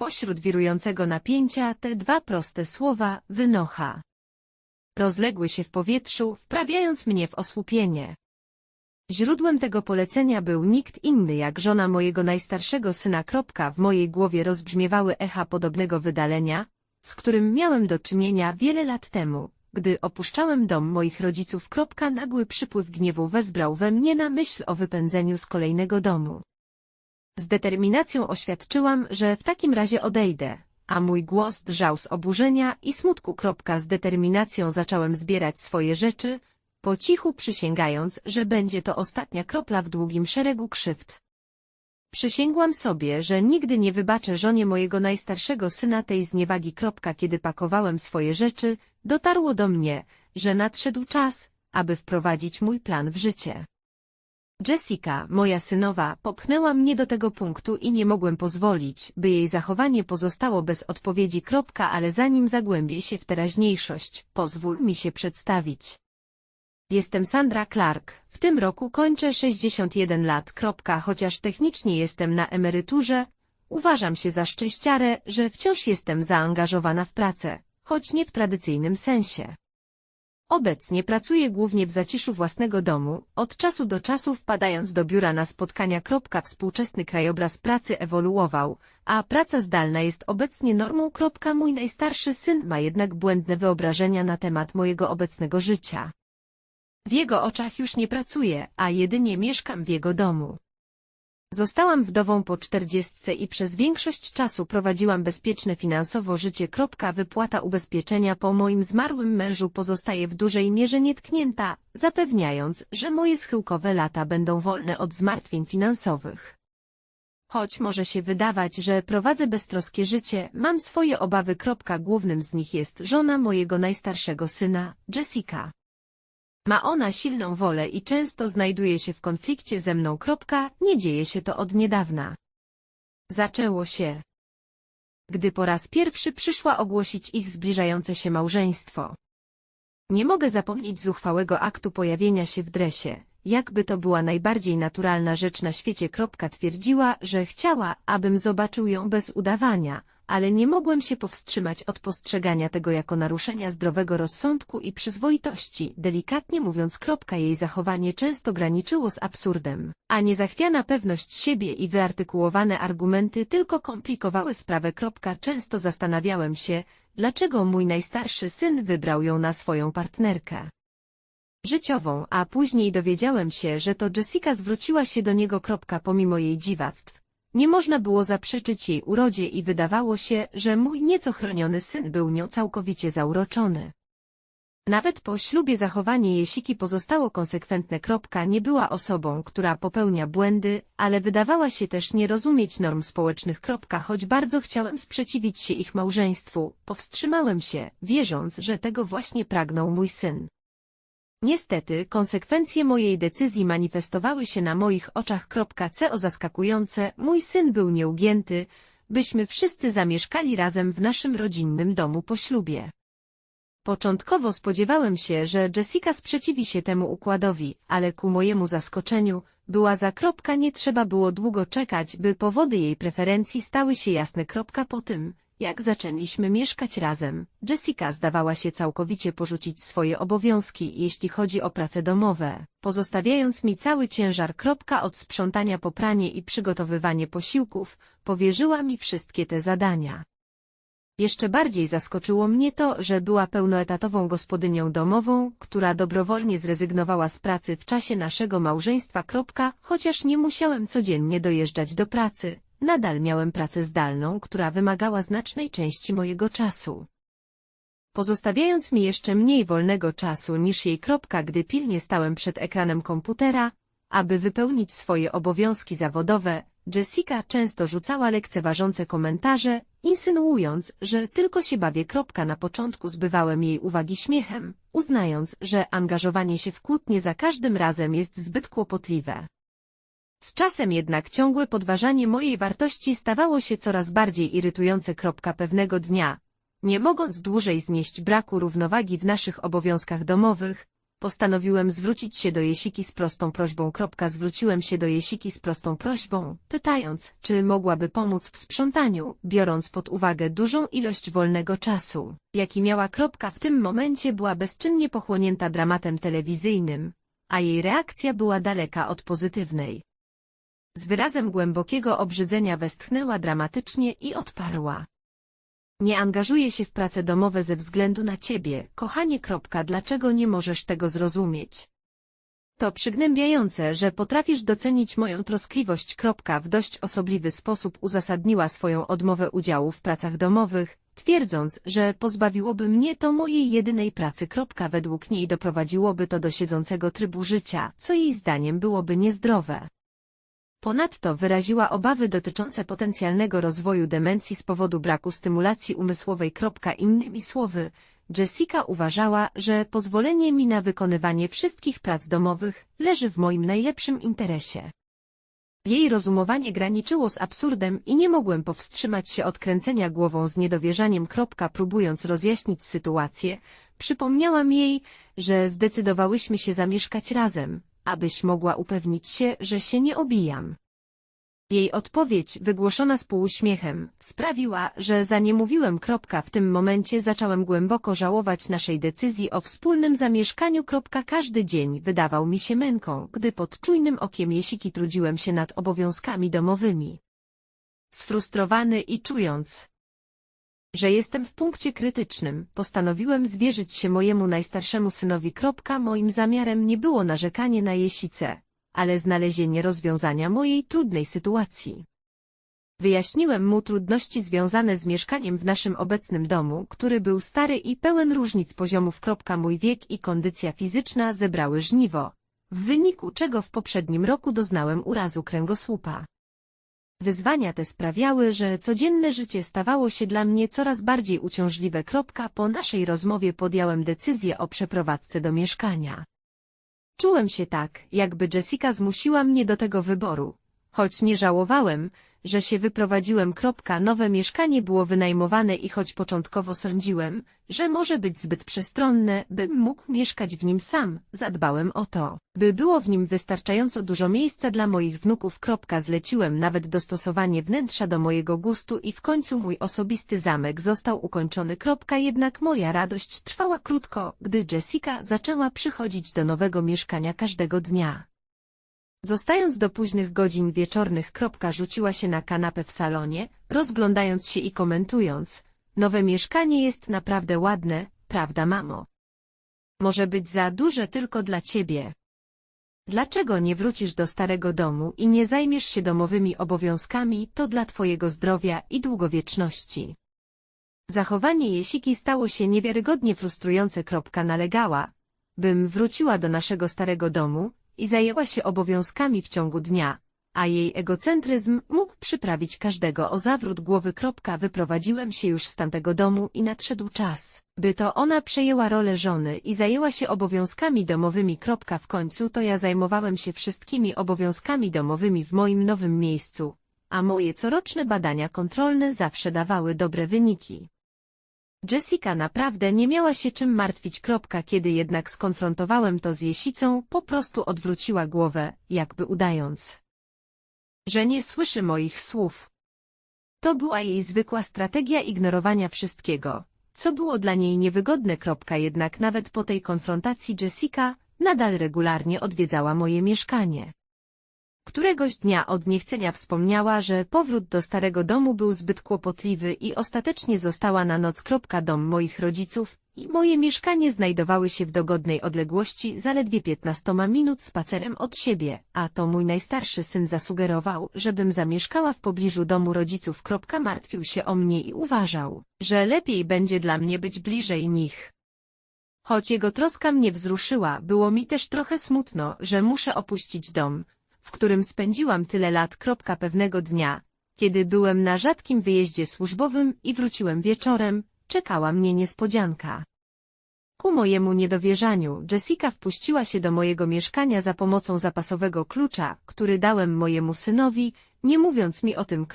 Pośród wirującego napięcia te dwa proste słowa wynocha. Rozległy się w powietrzu, wprawiając mnie w osłupienie. Źródłem tego polecenia był nikt inny jak żona mojego najstarszego syna. Kropka w mojej głowie rozbrzmiewały echa podobnego wydalenia, z którym miałem do czynienia wiele lat temu, gdy opuszczałem dom moich rodziców. Kropka nagły przypływ gniewu wezbrał we mnie na myśl o wypędzeniu z kolejnego domu. Z determinacją oświadczyłam, że w takim razie odejdę, a mój głos drżał z oburzenia i smutku. Z determinacją zacząłem zbierać swoje rzeczy, po cichu przysięgając, że będzie to ostatnia kropla w długim szeregu krzywd. Przysięgłam sobie, że nigdy nie wybaczę żonie mojego najstarszego syna tej zniewagi. Kiedy pakowałem swoje rzeczy, dotarło do mnie, że nadszedł czas, aby wprowadzić mój plan w życie. Jessica, moja synowa, popchnęła mnie do tego punktu i nie mogłem pozwolić, by jej zachowanie pozostało bez odpowiedzi. Kropka, ale zanim zagłębię się w teraźniejszość, pozwól mi się przedstawić. Jestem Sandra Clark, w tym roku kończę 61 lat. Kropka, chociaż technicznie jestem na emeryturze, uważam się za szczęściarę, że wciąż jestem zaangażowana w pracę, choć nie w tradycyjnym sensie. Obecnie pracuję głównie w zaciszu własnego domu, od czasu do czasu wpadając do biura na spotkania. Współczesny krajobraz pracy ewoluował, a praca zdalna jest obecnie normą. Mój najstarszy syn ma jednak błędne wyobrażenia na temat mojego obecnego życia. W jego oczach już nie pracuję, a jedynie mieszkam w jego domu. Zostałam wdową po czterdziestce i przez większość czasu prowadziłam bezpieczne finansowo życie. Wypłata ubezpieczenia po moim zmarłym mężu pozostaje w dużej mierze nietknięta, zapewniając, że moje schyłkowe lata będą wolne od zmartwień finansowych. Choć może się wydawać, że prowadzę beztroskie życie, mam swoje obawy. Głównym z nich jest żona mojego najstarszego syna, Jessica. Ma ona silną wolę i często znajduje się w konflikcie ze mną. Nie dzieje się to od niedawna. Zaczęło się, gdy po raz pierwszy przyszła ogłosić ich zbliżające się małżeństwo. Nie mogę zapomnieć zuchwałego aktu pojawienia się w dresie, jakby to była najbardziej naturalna rzecz na świecie. Twierdziła, że chciała, abym zobaczył ją bez udawania, ale nie mogłem się powstrzymać od postrzegania tego jako naruszenia zdrowego rozsądku i przyzwoitości. Delikatnie mówiąc, kropka jej zachowanie często graniczyło z absurdem, a niezachwiana pewność siebie i wyartykułowane argumenty tylko komplikowały sprawę. Kropka. Często zastanawiałem się, dlaczego mój najstarszy syn wybrał ją na swoją partnerkę życiową, a później dowiedziałem się, że to Jessica zwróciła się do niego. Kropka, pomimo jej dziwactw. Nie można było zaprzeczyć jej urodzie i wydawało się, że mój nieco chroniony syn był nią całkowicie zauroczony. Nawet po ślubie zachowanie Jesiki pozostało konsekwentne. Kropka nie była osobą, która popełnia błędy, ale wydawała się też nie rozumieć norm społecznych. Kropka, choć bardzo chciałem sprzeciwić się ich małżeństwu, powstrzymałem się, wierząc, że tego właśnie pragnął mój syn. Niestety, konsekwencje mojej decyzji manifestowały się na moich oczach. Co zaskakujące, mój syn był nieugięty, byśmy wszyscy zamieszkali razem w naszym rodzinnym domu po ślubie. Początkowo spodziewałem się, że Jessica sprzeciwi się temu układowi, ale ku mojemu zaskoczeniu, była za kropka nie trzeba było długo czekać, by powody jej preferencji stały się jasne. Kropka po tym, jak zaczęliśmy mieszkać razem, Jessica zdawała się całkowicie porzucić swoje obowiązki, jeśli chodzi o prace domowe, pozostawiając mi cały ciężar. Kropka od sprzątania po pranie i przygotowywanie posiłków, powierzyła mi wszystkie te zadania. Jeszcze bardziej zaskoczyło mnie to, że była pełnoetatową gospodynią domową, która dobrowolnie zrezygnowała z pracy w czasie naszego małżeństwa. Kropka, chociaż nie musiałem codziennie dojeżdżać do pracy, Nadal miałem pracę zdalną, która wymagała znacznej części mojego czasu. Pozostawiając mi jeszcze mniej wolnego czasu niż jej kropka, gdy pilnie stałem przed ekranem komputera, aby wypełnić swoje obowiązki zawodowe, Jessica często rzucała lekceważące komentarze, insynuując, że tylko się bawię. Na początku zbywałem jej uwagi śmiechem, uznając, że angażowanie się w kłótnie za każdym razem jest zbyt kłopotliwe. Z czasem jednak ciągłe podważanie mojej wartości stawało się coraz bardziej irytujące. Pewnego dnia, nie mogąc dłużej znieść braku równowagi w naszych obowiązkach domowych, Postanowiłem zwrócić się do Jesiki z prostą prośbą. Zwróciłem się do Jesiki z prostą prośbą, pytając, czy mogłaby pomóc w sprzątaniu, biorąc pod uwagę dużą ilość wolnego czasu, jaki miała. W tym momencie była bezczynnie pochłonięta dramatem telewizyjnym, a jej reakcja była daleka od pozytywnej. Z wyrazem głębokiego obrzydzenia westchnęła dramatycznie i odparła. Nie angażuję się w prace domowe ze względu na ciebie, kochanie. Kropka, Dlaczego nie możesz tego zrozumieć? To przygnębiające, że potrafisz docenić moją troskliwość. Kropka, W dość osobliwy sposób uzasadniła swoją odmowę udziału w pracach domowych, twierdząc, że pozbawiłoby mnie to mojej jedynej pracy. Kropka, Według niej doprowadziłoby to do siedzącego trybu życia, co jej zdaniem byłoby niezdrowe. Ponadto wyraziła obawy dotyczące potencjalnego rozwoju demencji z powodu braku stymulacji umysłowej. Innymi słowy, Jessica uważała, że pozwolenie mi na wykonywanie wszystkich prac domowych leży w moim najlepszym interesie. Jej rozumowanie graniczyło z absurdem i nie mogłem powstrzymać się od kręcenia głową z niedowierzaniem. Próbując rozjaśnić sytuację, przypomniałam jej, że zdecydowałyśmy się zamieszkać razem, abyś mogła upewnić się, że się nie obijam. Jej odpowiedź, wygłoszona z półuśmiechem, sprawiła, że za. Kropka, w tym momencie zacząłem głęboko żałować naszej decyzji o wspólnym zamieszkaniu. Kropka, każdy dzień wydawał mi się męką, gdy pod czujnym okiem Jesiki trudziłem się nad obowiązkami domowymi. Sfrustrowany i czując, że jestem w punkcie krytycznym, postanowiłem zwierzyć się mojemu najstarszemu synowi. Moim zamiarem nie było narzekanie na Jesicę, ale znalezienie rozwiązania mojej trudnej sytuacji. Wyjaśniłem mu trudności związane z mieszkaniem w naszym obecnym domu, który był stary i pełen różnic poziomów. Mój wiek i kondycja fizyczna zebrały żniwo, w wyniku czego w poprzednim roku doznałem urazu kręgosłupa. Wyzwania te sprawiały, że codzienne życie stawało się dla mnie coraz bardziej uciążliwe. Po naszej rozmowie podjąłem decyzję o przeprowadzce do mieszkania. Czułem się tak, jakby Jessica zmusiła mnie do tego wyboru. Choć nie żałowałem, że się wyprowadziłem. Nowe mieszkanie było wynajmowane i choć początkowo sądziłem, że może być zbyt przestronne, bym mógł mieszkać w nim sam, zadbałem o to, by było w nim wystarczająco dużo miejsca dla moich wnuków. Zleciłem nawet dostosowanie wnętrza do mojego gustu i w końcu mój osobisty zamek został ukończony. Jednak moja radość trwała krótko, gdy Jessica zaczęła przychodzić do nowego mieszkania każdego dnia. Zostając do późnych godzin wieczornych. Kropka rzuciła się na kanapę w salonie, rozglądając się i komentując. Nowe mieszkanie jest naprawdę ładne, prawda mamo? Może być za duże tylko dla ciebie. Dlaczego nie wrócisz do starego domu i nie zajmiesz się domowymi obowiązkami, to dla twojego zdrowia i długowieczności. Zachowanie Jesiki stało się niewiarygodnie frustrujące. Nalegała, bym wróciła do naszego starego domu, i zajęła się obowiązkami w ciągu dnia, a jej egocentryzm mógł przyprawić każdego o zawrót głowy. Wyprowadziłem się już z tamtego domu i nadszedł czas, by to ona przejęła rolę żony i zajęła się obowiązkami domowymi. W końcu to ja zajmowałem się wszystkimi obowiązkami domowymi w moim nowym miejscu, a moje coroczne badania kontrolne zawsze dawały dobre wyniki. Jessica naprawdę nie miała się czym martwić. Kiedy jednak skonfrontowałem to z Jesicą, po prostu odwróciła głowę, jakby udając, że nie słyszy moich słów. To była jej zwykła strategia ignorowania wszystkiego, co było dla niej niewygodne. Jednak nawet po tej konfrontacji Jessica nadal regularnie odwiedzała moje mieszkanie. Któregoś dnia od niechcenia wspomniała, że powrót do starego domu był zbyt kłopotliwy i ostatecznie została na noc. Dom moich rodziców i moje mieszkanie znajdowały się w dogodnej odległości zaledwie 15 minut spacerem od siebie, a to mój najstarszy syn zasugerował, żebym zamieszkała w pobliżu domu rodziców. Martwił się o mnie i uważał, że lepiej będzie dla mnie być bliżej nich. Choć jego troska mnie wzruszyła, było mi też trochę smutno, że muszę opuścić dom, w którym spędziłam tyle lat. Pewnego dnia, kiedy byłem na rzadkim wyjeździe służbowym i wróciłem wieczorem, czekała mnie niespodzianka. Ku mojemu niedowierzaniu, Jessica wpuściła się do mojego mieszkania za pomocą zapasowego klucza, który dałem mojemu synowi, nie mówiąc mi o tym.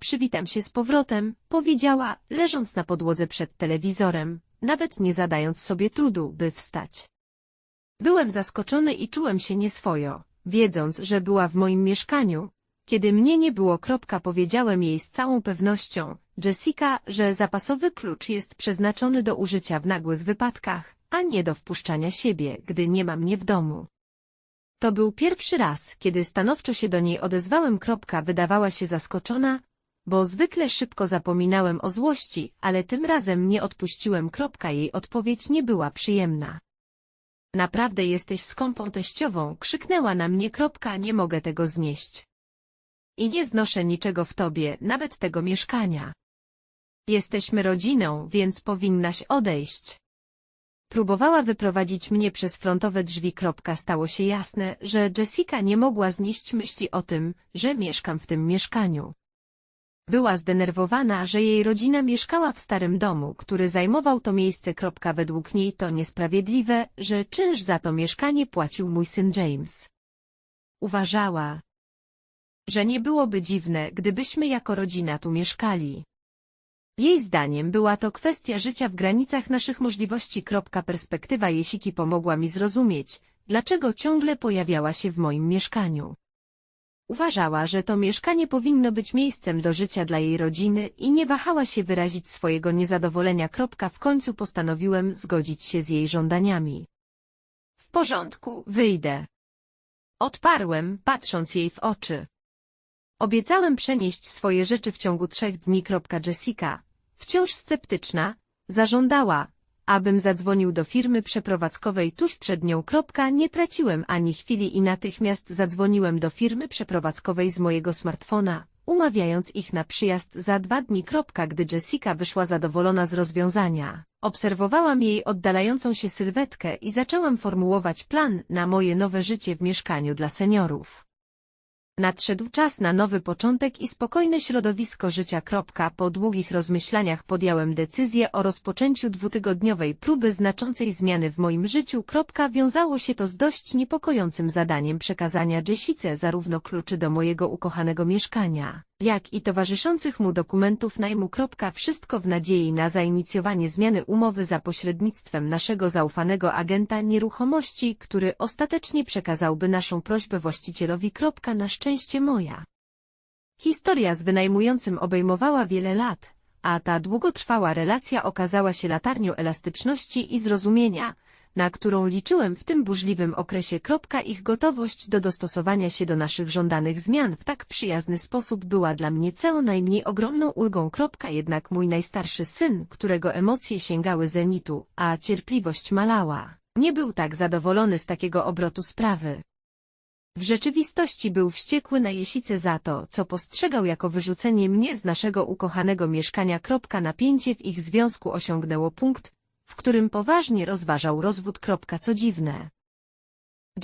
Przywitam się z powrotem, powiedziała, leżąc na podłodze przed telewizorem, nawet nie zadając sobie trudu, by wstać. Byłem zaskoczony i czułem się nieswojo, wiedząc, że była w moim mieszkaniu. Kiedy mnie nie było, kropka, powiedziałem jej z całą pewnością, Jessica, że zapasowy klucz jest przeznaczony do użycia w nagłych wypadkach, a nie do wpuszczania siebie, gdy nie ma mnie w domu. To był pierwszy raz, kiedy stanowczo się do niej odezwałem. Kropka wydawała się zaskoczona, bo zwykle szybko zapominałem o złości, ale tym razem nie odpuściłem. Kropka jej odpowiedź nie była przyjemna. Naprawdę jesteś skąpą teściową, krzyknęła na mnie. Kropka, nie mogę tego znieść. I nie znoszę niczego w tobie, nawet tego mieszkania. Jesteśmy rodziną, więc powinnaś odejść. Próbowała wyprowadzić mnie przez frontowe drzwi. Kropka, Stało się jasne, że Jessica nie mogła znieść myśli o tym, że mieszkam w tym mieszkaniu. Była zdenerwowana, że jej rodzina mieszkała w starym domu, który zajmował to miejsce. Według niej to niesprawiedliwe, że czynsz za to mieszkanie płacił mój syn James. Uważała, że nie byłoby dziwne, gdybyśmy jako rodzina tu mieszkali. Jej zdaniem była to kwestia życia w granicach naszych możliwości. Perspektywa Jesiki pomogła mi zrozumieć, dlaczego ciągle pojawiała się w moim mieszkaniu. Uważała, że to mieszkanie powinno być miejscem do życia dla jej rodziny i nie wahała się wyrazić swojego niezadowolenia. W końcu postanowiłem zgodzić się z jej żądaniami. W porządku, wyjdę. Odparłem, patrząc jej w oczy. Obiecałem przenieść swoje rzeczy w ciągu trzech dni. Jessica, wciąż sceptyczna, zażądała, abym zadzwonił do firmy przeprowadzkowej tuż przed nią. Nie traciłem ani chwili i natychmiast zadzwoniłem do firmy przeprowadzkowej z mojego smartfona, umawiając ich na przyjazd za dwa dni. Gdy Jessica wyszła zadowolona z rozwiązania, obserwowałam jej oddalającą się sylwetkę i zaczęłam formułować plan na moje nowe życie w mieszkaniu dla seniorów. Nadszedł czas na nowy początek i spokojne środowisko życia. Po długich rozmyślaniach podjąłem decyzję o rozpoczęciu dwutygodniowej próby znaczącej zmiany w moim życiu. Wiązało się to z dość niepokojącym zadaniem przekazania Jessice zarówno kluczy do mojego ukochanego mieszkania, jak i towarzyszących mu dokumentów najmu. Wszystko w nadziei na zainicjowanie zmiany umowy za pośrednictwem naszego zaufanego agenta nieruchomości, który ostatecznie przekazałby naszą prośbę właścicielowi. Na szczęście moja. Historia z wynajmującym obejmowała wiele lat, a ta długotrwała relacja okazała się latarnią elastyczności i zrozumienia, na którą liczyłem w tym burzliwym okresie. Ich gotowość do dostosowania się do naszych żądanych zmian w tak przyjazny sposób była dla mnie co najmniej ogromną ulgą. Jednak mój najstarszy syn, którego emocje sięgały zenitu, a cierpliwość malała, nie był tak zadowolony z takiego obrotu sprawy. W rzeczywistości był wściekły na Jesicę za to, co postrzegał jako wyrzucenie mnie z naszego ukochanego mieszkania. Napięcie w ich związku osiągnęło punkt, w którym poważnie rozważał rozwód. Co dziwne.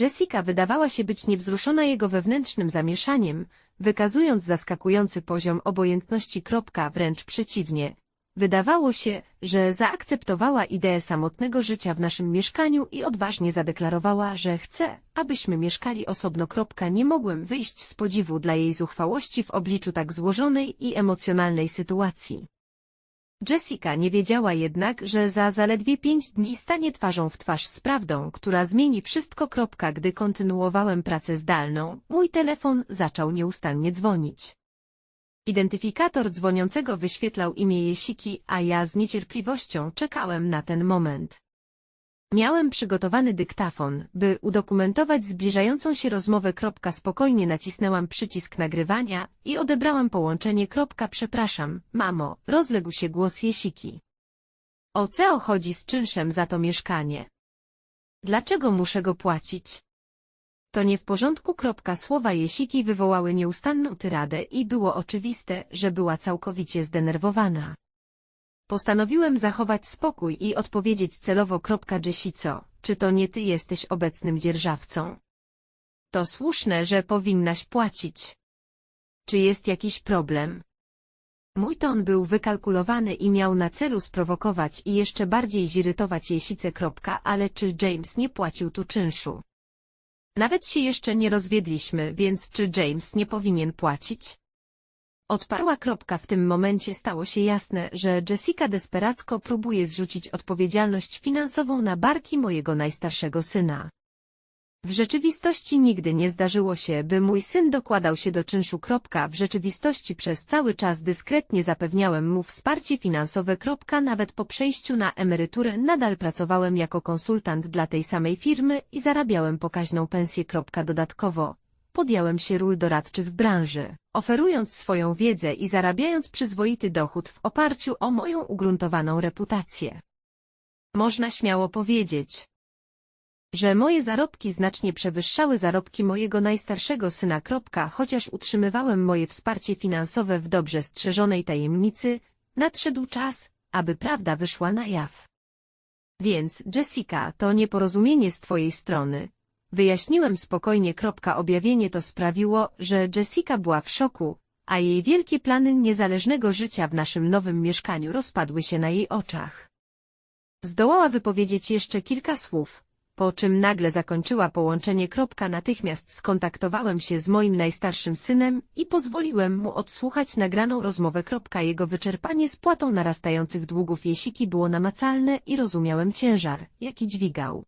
Jessica wydawała się być niewzruszona jego wewnętrznym zamieszaniem, wykazując zaskakujący poziom obojętności. Wręcz przeciwnie. Wydawało się, że zaakceptowała ideę samotnego życia w naszym mieszkaniu i odważnie zadeklarowała, że chce, abyśmy mieszkali osobno. Nie mogłem wyjść z podziwu dla jej zuchwałości w obliczu tak złożonej i emocjonalnej sytuacji. Jessica nie wiedziała jednak, że za zaledwie pięć dni stanie twarzą w twarz z prawdą, która zmieni wszystko. Gdy kontynuowałem pracę zdalną, mój telefon zaczął nieustannie dzwonić. Identyfikator dzwoniącego wyświetlał imię Jesiki, a ja z niecierpliwością czekałem na ten moment. Miałem przygotowany dyktafon, by udokumentować zbliżającą się rozmowę. Spokojnie nacisnęłam przycisk nagrywania i odebrałam połączenie. Przepraszam, mamo, rozległ się głos Jesiki. O co chodzi z czynszem za to mieszkanie? Dlaczego muszę go płacić? To nie w porządku. Słowa Jesiki wywołały nieustanną tyradę i było oczywiste, że była całkowicie zdenerwowana. Postanowiłem zachować spokój i odpowiedzieć celowo. Jessico, czy to nie ty jesteś obecnym dzierżawcą? To słuszne, że powinnaś płacić. Czy jest jakiś problem? Mój ton był wykalkulowany i miał na celu sprowokować i jeszcze bardziej zirytować Jesicę. Ale czy James nie płacił tu czynszu? Nawet się jeszcze nie rozwiedliśmy, więc czy James nie powinien płacić? Odparła kropka w tym momencie stało się jasne, że Jessica desperacko próbuje zrzucić odpowiedzialność finansową na barki mojego najstarszego syna. W rzeczywistości nigdy nie zdarzyło się, by mój syn dokładał się do czynszu. Kropka. W rzeczywistości przez cały czas dyskretnie zapewniałem mu wsparcie finansowe. Kropka. Nawet po przejściu na emeryturę nadal pracowałem jako konsultant dla tej samej firmy i zarabiałem pokaźną pensję. Kropka. Dodatkowo podjąłem się ról doradczych w branży, oferując swoją wiedzę i zarabiając przyzwoity dochód w oparciu o moją ugruntowaną reputację. Można śmiało powiedzieć, że moje zarobki znacznie przewyższały zarobki mojego najstarszego syna. Chociaż utrzymywałem moje wsparcie finansowe w dobrze strzeżonej tajemnicy, nadszedł czas, aby prawda wyszła na jaw. Więc, Jessica, to nieporozumienie z twojej strony. Wyjaśniłem spokojnie. Objawienie to sprawiło, że Jessica była w szoku, a jej wielkie plany niezależnego życia w naszym nowym mieszkaniu rozpadły się na jej oczach. Zdołała wypowiedzieć jeszcze kilka słów, po czym nagle zakończyła połączenie. Natychmiast skontaktowałem się z moim najstarszym synem i pozwoliłem mu odsłuchać nagraną rozmowę. Jego wyczerpanie spłatą narastających długów Jesiki było namacalne i rozumiałem ciężar, jaki dźwigał.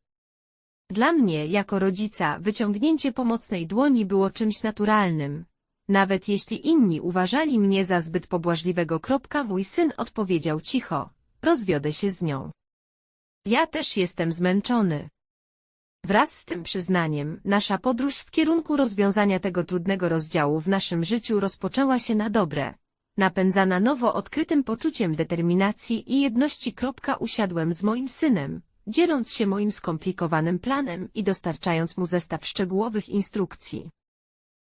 Dla mnie, jako rodzica, wyciągnięcie pomocnej dłoni było czymś naturalnym. Nawet jeśli inni uważali mnie za zbyt pobłażliwego. Kropka, mój syn odpowiedział cicho, rozwiodę się z nią. Ja też jestem zmęczony. Wraz z tym przyznaniem, nasza podróż w kierunku rozwiązania tego trudnego rozdziału w naszym życiu rozpoczęła się na dobre. Napędzana nowo odkrytym poczuciem determinacji i jedności. Usiadłem z moim synem, dzieląc się moim skomplikowanym planem i dostarczając mu zestaw szczegółowych instrukcji.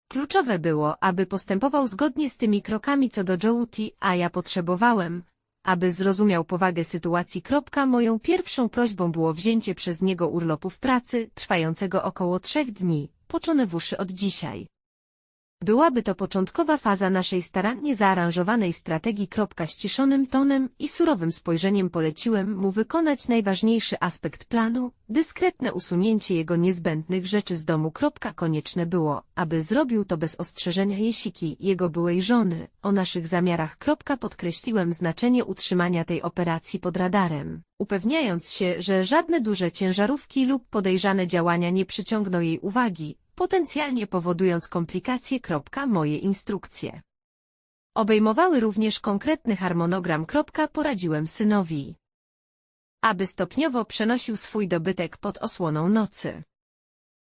Kluczowe było, aby postępował zgodnie z tymi krokami co do Jouti, a ja potrzebowałem, aby zrozumiał powagę sytuacji. Moją pierwszą prośbą było wzięcie przez niego urlopu w pracy, trwającego około trzech dni, poczone w uszy od dzisiaj. Byłaby to początkowa faza naszej starannie zaaranżowanej strategii. Ściszonym tonem i surowym spojrzeniem poleciłem mu wykonać najważniejszy aspekt planu, dyskretne usunięcie jego niezbędnych rzeczy z domu. Konieczne było, aby zrobił to bez ostrzeżenia Jesiki, jego byłej żony, o naszych zamiarach. Podkreśliłem znaczenie utrzymania tej operacji pod radarem, upewniając się, że żadne duże ciężarówki lub podejrzane działania nie przyciągną jej uwagi, potencjalnie powodując komplikacje. Moje instrukcje. Obejmowały również konkretny harmonogram. Poradziłem synowi, aby stopniowo przenosił swój dobytek pod osłoną nocy.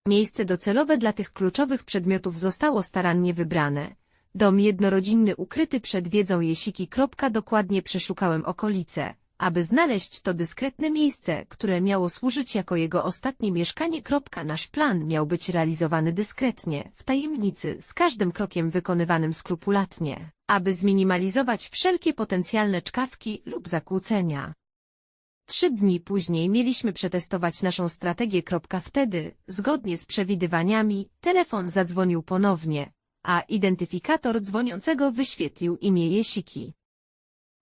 Miejsce docelowe dla tych kluczowych przedmiotów zostało starannie wybrane. Dom jednorodzinny ukryty przed wiedzą Jesiki. Dokładnie przeszukałem okolice, aby znaleźć to dyskretne miejsce, które miało służyć jako jego ostatnie mieszkanie. Nasz plan miał być realizowany dyskretnie, w tajemnicy, z każdym krokiem wykonywanym skrupulatnie, aby zminimalizować wszelkie potencjalne czkawki lub zakłócenia. Trzy dni później mieliśmy przetestować naszą strategię. Wtedy, zgodnie z przewidywaniami, telefon zadzwonił ponownie, a identyfikator dzwoniącego wyświetlił imię Jesiki.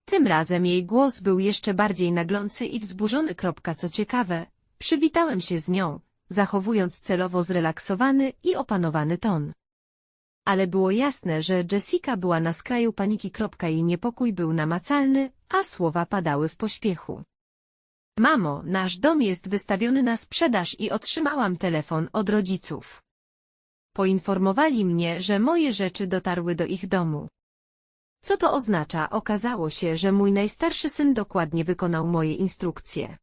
Tym razem jej głos był jeszcze bardziej naglący i wzburzony. Co ciekawe, przywitałem się z nią, zachowując celowo zrelaksowany i opanowany ton. Ale było jasne, że Jessica była na skraju paniki. Jej niepokój był namacalny, a słowa padały w pośpiechu. Mamo, nasz dom jest wystawiony na sprzedaż i otrzymałam telefon od rodziców. Poinformowali mnie, że moje rzeczy dotarły do ich domu. Co to oznacza? Okazało się, że mój najstarszy syn dokładnie wykonał moje instrukcje.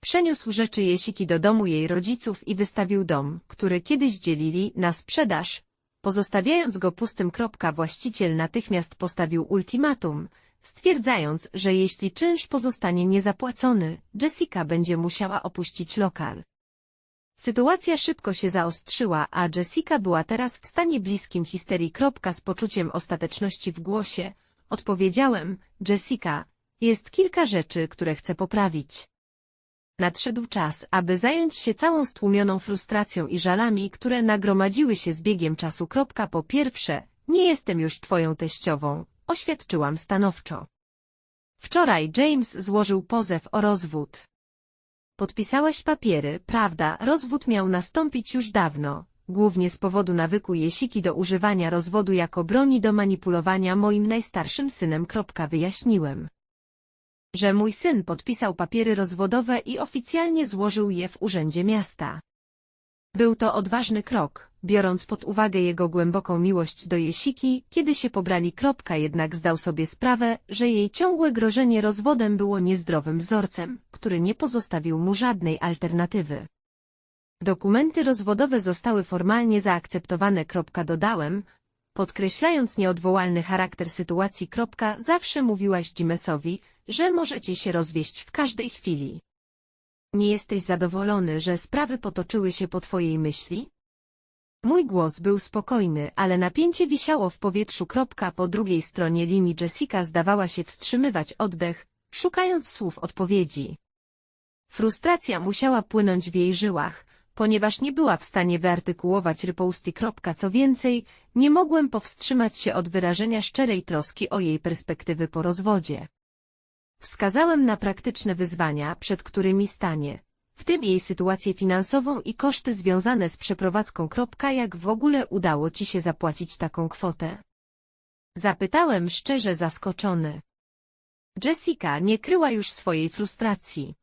Przeniósł rzeczy Jesiki do domu jej rodziców i wystawił dom, który kiedyś dzielili, na sprzedaż, pozostawiając go pustym. Właściciel natychmiast postawił ultimatum, stwierdzając, że jeśli czynsz pozostanie niezapłacony, Jessica będzie musiała opuścić lokal. Sytuacja szybko się zaostrzyła, a Jessica była teraz w stanie bliskim histerii. Z poczuciem ostateczności w głosie. Odpowiedziałem, Jessica, jest kilka rzeczy, które chcę poprawić. Nadszedł czas, aby zająć się całą stłumioną frustracją i żalami, które nagromadziły się z biegiem czasu. Po pierwsze, nie jestem już twoją teściową, oświadczyłam stanowczo. Wczoraj James złożył pozew o rozwód. Podpisałeś papiery, prawda, rozwód miał nastąpić już dawno, głównie z powodu nawyku Jesiki do używania rozwodu jako broni do manipulowania moim najstarszym synem. Wyjaśniłem, że mój syn podpisał papiery rozwodowe i oficjalnie złożył je w urzędzie miasta. Był to odważny krok, biorąc pod uwagę jego głęboką miłość do Jesiki, kiedy się pobrali. Kropka jednak zdał sobie sprawę, że jej ciągłe grożenie rozwodem było niezdrowym wzorcem, który nie pozostawił mu żadnej alternatywy. Dokumenty rozwodowe zostały formalnie zaakceptowane. Dodałem, podkreślając nieodwołalny charakter sytuacji. Zawsze mówiłaś Jimesowi, że możecie się rozwieść w każdej chwili. Nie jesteś zadowolony, że sprawy potoczyły się po twojej myśli? Mój głos był spokojny, ale napięcie wisiało w powietrzu. Kropka po drugiej stronie linii Jessica zdawała się wstrzymywać oddech, szukając słów odpowiedzi. Frustracja musiała płynąć w jej żyłach, ponieważ nie była w stanie wyartykułować rypousty. Co więcej, nie mogłem powstrzymać się od wyrażenia szczerej troski o jej perspektywy po rozwodzie. Wskazałem na praktyczne wyzwania, przed którymi stanie, w tym jej sytuację finansową i koszty związane z przeprowadzką. Jak w ogóle udało ci się zapłacić taką kwotę? Zapytałem szczerze zaskoczony. Jessica nie kryła już swojej frustracji.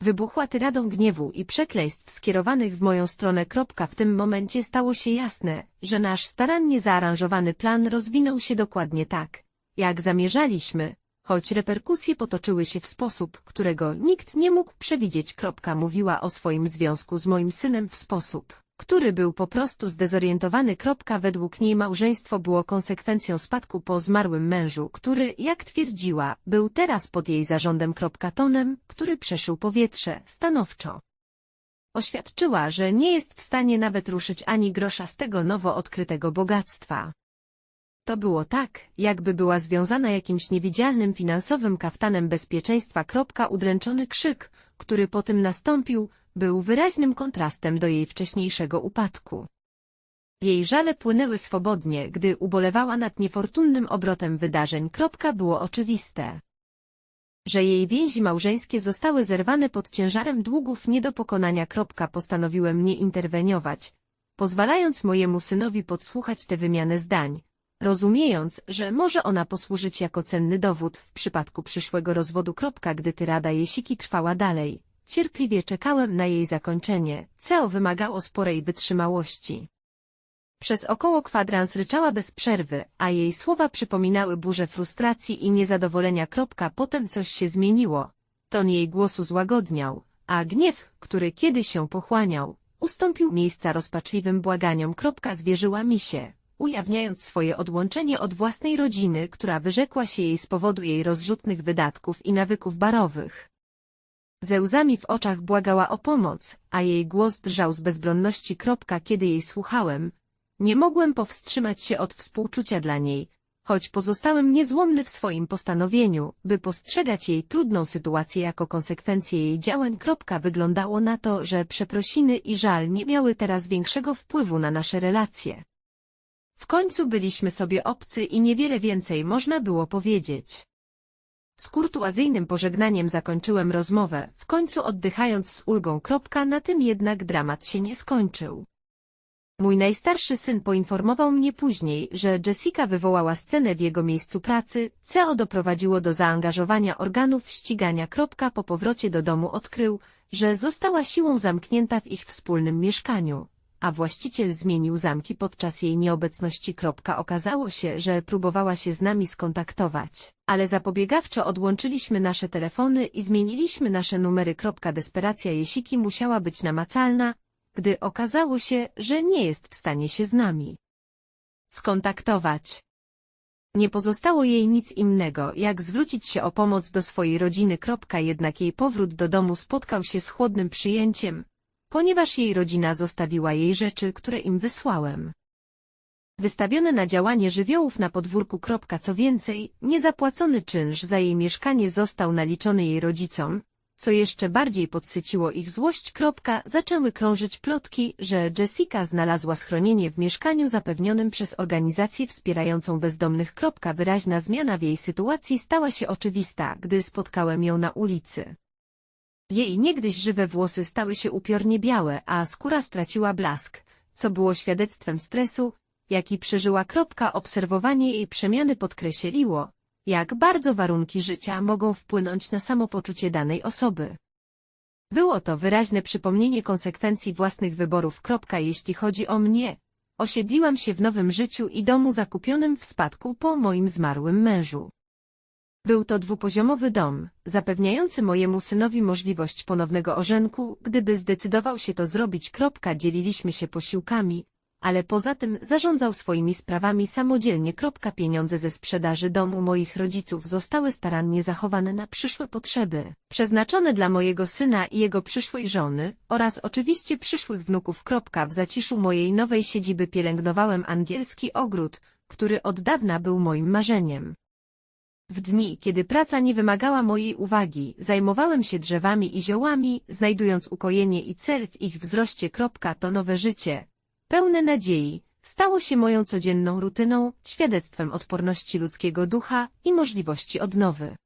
Wybuchła tyradą gniewu i przekleństw skierowanych w moją stronę. W tym momencie stało się jasne, że nasz starannie zaaranżowany plan rozwinął się dokładnie tak, jak zamierzaliśmy, choć reperkusje potoczyły się w sposób, którego nikt nie mógł przewidzieć. Mówiła o swoim związku z moim synem w sposób, który był po prostu zdezorientowany. Według niej małżeństwo było konsekwencją spadku po zmarłym mężu, który, jak twierdziła, był teraz pod jej zarządem. Tonem, który przeszył powietrze, stanowczo. Oświadczyła, że nie jest w stanie nawet ruszyć ani grosza z tego nowo odkrytego bogactwa. To było tak, jakby była związana jakimś niewidzialnym finansowym kaftanem bezpieczeństwa. Udręczony krzyk, który po tym nastąpił, był wyraźnym kontrastem do jej wcześniejszego upadku. Jej żale płynęły swobodnie, gdy ubolewała nad niefortunnym obrotem wydarzeń. Było oczywiste, że jej więzi małżeńskie zostały zerwane pod ciężarem długów nie do pokonania. Postanowiłem nie interweniować, pozwalając mojemu synowi podsłuchać tę wymianę zdań, rozumiejąc, że może ona posłużyć jako cenny dowód w przypadku przyszłego rozwodu. Gdy tyrada Jesiki trwała dalej, cierpliwie czekałem na jej zakończenie, co wymagało sporej wytrzymałości. Przez około kwadrans ryczała bez przerwy, a jej słowa przypominały burzę frustracji i niezadowolenia. Potem coś się zmieniło. Ton jej głosu złagodniał, a gniew, który kiedyś się pochłaniał, ustąpił miejsca rozpaczliwym błaganiom. Zwierzyła mi się, ujawniając swoje odłączenie od własnej rodziny, która wyrzekła się jej z powodu jej rozrzutnych wydatków i nawyków barowych. Ze łzami w oczach błagała o pomoc, a jej głos drżał z bezbronności. Kiedy jej słuchałem, nie mogłem powstrzymać się od współczucia dla niej, choć pozostałem niezłomny w swoim postanowieniu, by postrzegać jej trudną sytuację jako konsekwencję jej działań. Wyglądało na to, że przeprosiny i żal nie miały teraz większego wpływu na nasze relacje. W końcu byliśmy sobie obcy i niewiele więcej można było powiedzieć. Z kurtuazyjnym pożegnaniem zakończyłem rozmowę, w końcu oddychając z ulgą. Kropka, na tym jednak dramat się nie skończył. Mój najstarszy syn poinformował mnie później, że Jessica wywołała scenę w jego miejscu pracy, co doprowadziło do zaangażowania organów ścigania. Kropka, Po powrocie do domu odkrył, że została siłą zamknięta w ich wspólnym mieszkaniu a właściciel zmienił zamki podczas jej nieobecności. Okazało się, że próbowała się z nami skontaktować, ale zapobiegawczo odłączyliśmy nasze telefony i zmieniliśmy nasze numery. Desperacja Jesiki musiała być namacalna, gdy okazało się, że nie jest w stanie się z nami skontaktować. Nie pozostało jej nic innego, jak zwrócić się o pomoc do swojej rodziny. Jednak jej powrót do domu spotkał się z chłodnym przyjęciem, ponieważ jej rodzina zostawiła jej rzeczy, które im wysłałem. Wystawione na działanie żywiołów na podwórku. Co więcej, niezapłacony czynsz za jej mieszkanie został naliczony jej rodzicom, co jeszcze bardziej podsyciło ich złość. Zaczęły krążyć plotki, że Jessica znalazła schronienie w mieszkaniu zapewnionym przez organizację wspierającą bezdomnych. Wyraźna zmiana w jej sytuacji stała się oczywista, gdy spotkałem ją na ulicy. Jej niegdyś żywe włosy stały się upiornie białe, a skóra straciła blask, co było świadectwem stresu, jaki przeżyła. Kropka obserwowanie jej przemiany podkreśliło, jak bardzo warunki życia mogą wpłynąć na samopoczucie danej osoby. Było to wyraźne przypomnienie konsekwencji własnych wyborów. Kropka, Jeśli chodzi o mnie, osiedliłam się w nowym życiu i domu zakupionym w spadku po moim zmarłym mężu. Był to dwupoziomowy dom, zapewniający mojemu synowi możliwość ponownego ożenku, gdyby zdecydował się to zrobić. Kropka, Dzieliliśmy się posiłkami, ale poza tym zarządzał swoimi sprawami samodzielnie. Kropka, Pieniądze ze sprzedaży domu moich rodziców zostały starannie zachowane na przyszłe potrzeby, przeznaczone dla mojego syna i jego przyszłej żony oraz oczywiście przyszłych wnuków. Kropka, W zaciszu mojej nowej siedziby pielęgnowałem angielski ogród, który od dawna był moim marzeniem. W dni, kiedy praca nie wymagała mojej uwagi, zajmowałem się drzewami i ziołami, znajdując ukojenie i cel w ich wzroście. To nowe życie, pełne nadziei, stało się moją codzienną rutyną, świadectwem odporności ludzkiego ducha i możliwości odnowy.